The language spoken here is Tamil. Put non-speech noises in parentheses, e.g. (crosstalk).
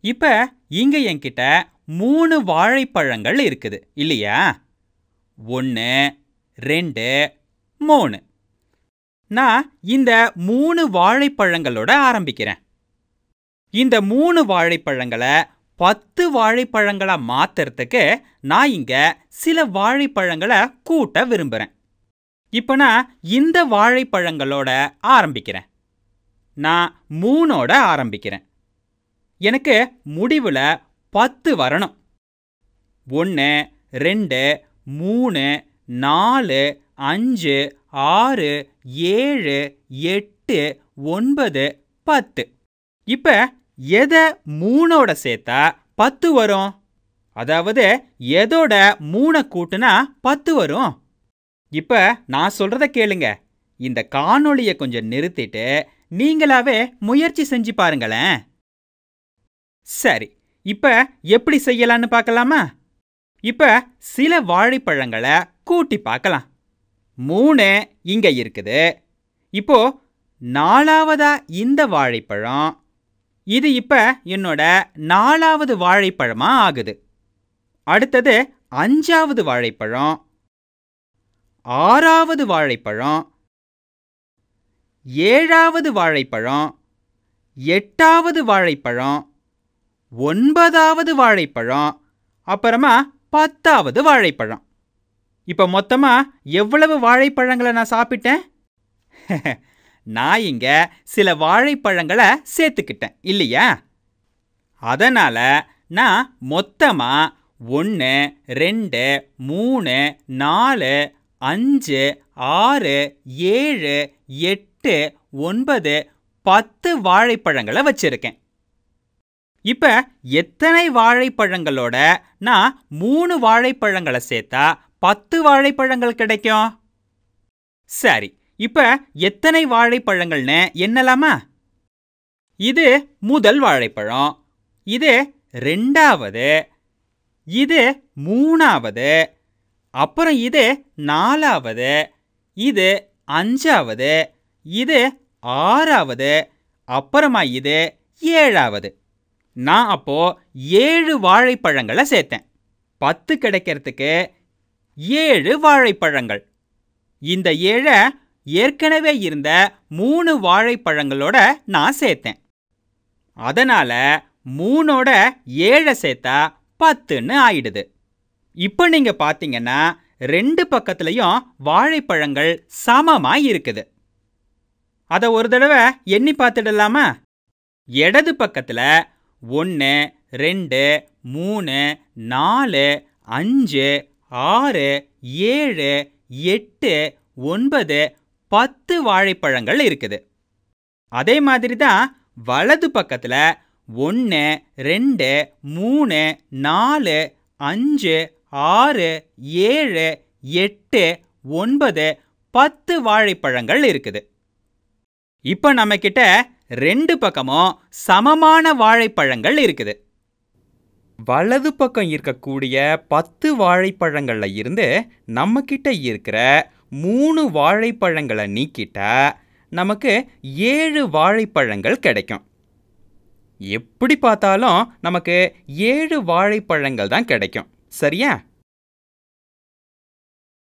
இப்போ இங்கே என்கிட்ட மூணு வாழைப்பழங்கள் இருக்குது இல்லையா? ஒன்று ரெண்டு மூணு. நான் இந்த மூணு வாழைப்பழங்களோட ஆரம்பிக்கிறேன். இந்த மூணு வாழைப்பழங்களை பத்து வாழைப்பழங்களாக மாற்றுறதுக்கு நான் இங்கே சில வாழைப்பழங்களை கூட்ட விரும்புறேன். இப்போ நான் இந்த வாழைப்பழங்களோட ஆரம்பிக்கிறேன். நான் மூணோட ஆரம்பிக்கிறேன். எனக்கு முடிவில் பத்து வரணும். ஒன்று ரெண்டு மூணு நாலு அஞ்சு ஆறு ஏழு எட்டு ஒன்பது பத்து. இப்போ எதை மூணோட சேர்த்தா பத்து வரும்? அதாவது எதோட மூணை கூட்டுனா பத்து வரும்? இப்போ நான் சொல்றத கேளுங்க. இந்த காணொளியை கொஞ்சம் நிறுத்திட்டு நீங்களாவே முயற்சி செஞ்சு பாருங்களேன். சரி இப்ப எப்படி செய்யலான்னு பார்க்கலாமா? இப்ப சில வாழைப்பழங்களை கூட்டி பார்க்கலாம். மூணு இங்க இருக்குது. இப்போ நாலாவதா இந்த வாழைப்பழம்? இது இப்ப என்னோட நாலாவது வாழைப்பழமா ஆகுது. அடுத்தது அஞ்சாவது வாழைப்பழம். ஆறாவது வாழைப்பழம். ஏழாவது வாழைப்பழம். எட்டாவது வாழைப்பழம். ஒன்பதாவது வாழைப்பழம் அப்புறமா பத்தாவது வாழைப்பழம். இப்போ மொத்தமா எவ்வளவு வாழைப்பழங்களை நான் சாப்பிட்டேன்? (laughs) நான் இங்க சில வாழைப்பழங்களை சேர்த்துக்கிட்டேன் இல்லையா? அதனால நான் மொத்தமாக ஒன்று ரெண்டு மூணு நாலு அஞ்சு ஆறு ஏழு எட்டு ஒன்பது பத்து வாழைப்பழங்களை வச்சுருக்கேன். இப்போ எத்தனை வாழைப்பழங்களோட நான் மூணு வாழைப்பழங்களை சேர்த்தா பத்து வாழைப்பழங்கள் கிடைக்கும்? சரி இப்போ எத்தனை வாழைப்பழங்கள்னு என்னலாமா இது முதல் வாழைப்பழம் இது ரெண்டாவது இது மூணாவது அப்புறம் இது நாலாவது இது அஞ்சாவது இது ஆறாவது அப்புறமா இது ஏழாவது. நான் அப்போ ஏழு வாழைப்பழங்களை சேர்த்தேன். பத்து கிடைக்கிறதுக்கு ஏழு வாழைப்பழங்கள். இந்த ஏழை ஏற்கனவே இருந்த மூணு வாழைப்பழங்களோட நான் சேர்த்தேன். அதனால மூணோட ஏழை சேர்த்தா பத்துன்னு ஆயிடுது. இப்போ நீங்க பார்த்தீங்கன்னா ரெண்டு பக்கத்துலயும் வாழைப்பழங்கள் சமமா இருக்குது. அதை ஒரு தடவை எண்ணி பார்த்துடலாமா? இடது பக்கத்துல ஒன்று ரெண்டு மூணு நாலு அஞ்சு ஆறு ஏழு எட்டு ஒன்பது பத்து வாழைப்பழங்கள் இருக்குது. அதே மாதிரி தான் வலது பக்கத்தில் ஒன்று ரெண்டு மூணு நாலு அஞ்சு ஆறு ஏழு எட்டு ஒன்பது பத்து வாழைப்பழங்கள் இருக்குது. இப்போ நம்மக்கிட்ட ரெண்டு பக்கமும் சமமான வாழைப்பழங்கள் இருக்குது. வலது பக்கம் இருக்கக்கூடிய பத்து வாழைப்பழங்களில் இருந்து நம்மக்கிட்ட இருக்கிற மூணு வாழைப்பழங்களை நீக்கிட்டா நமக்கு ஏழு வாழைப்பழங்கள் கிடைக்கும். எப்படி பார்த்தாலும் நமக்கு ஏழு வாழைப்பழங்கள் தான் கிடைக்கும். சரியா?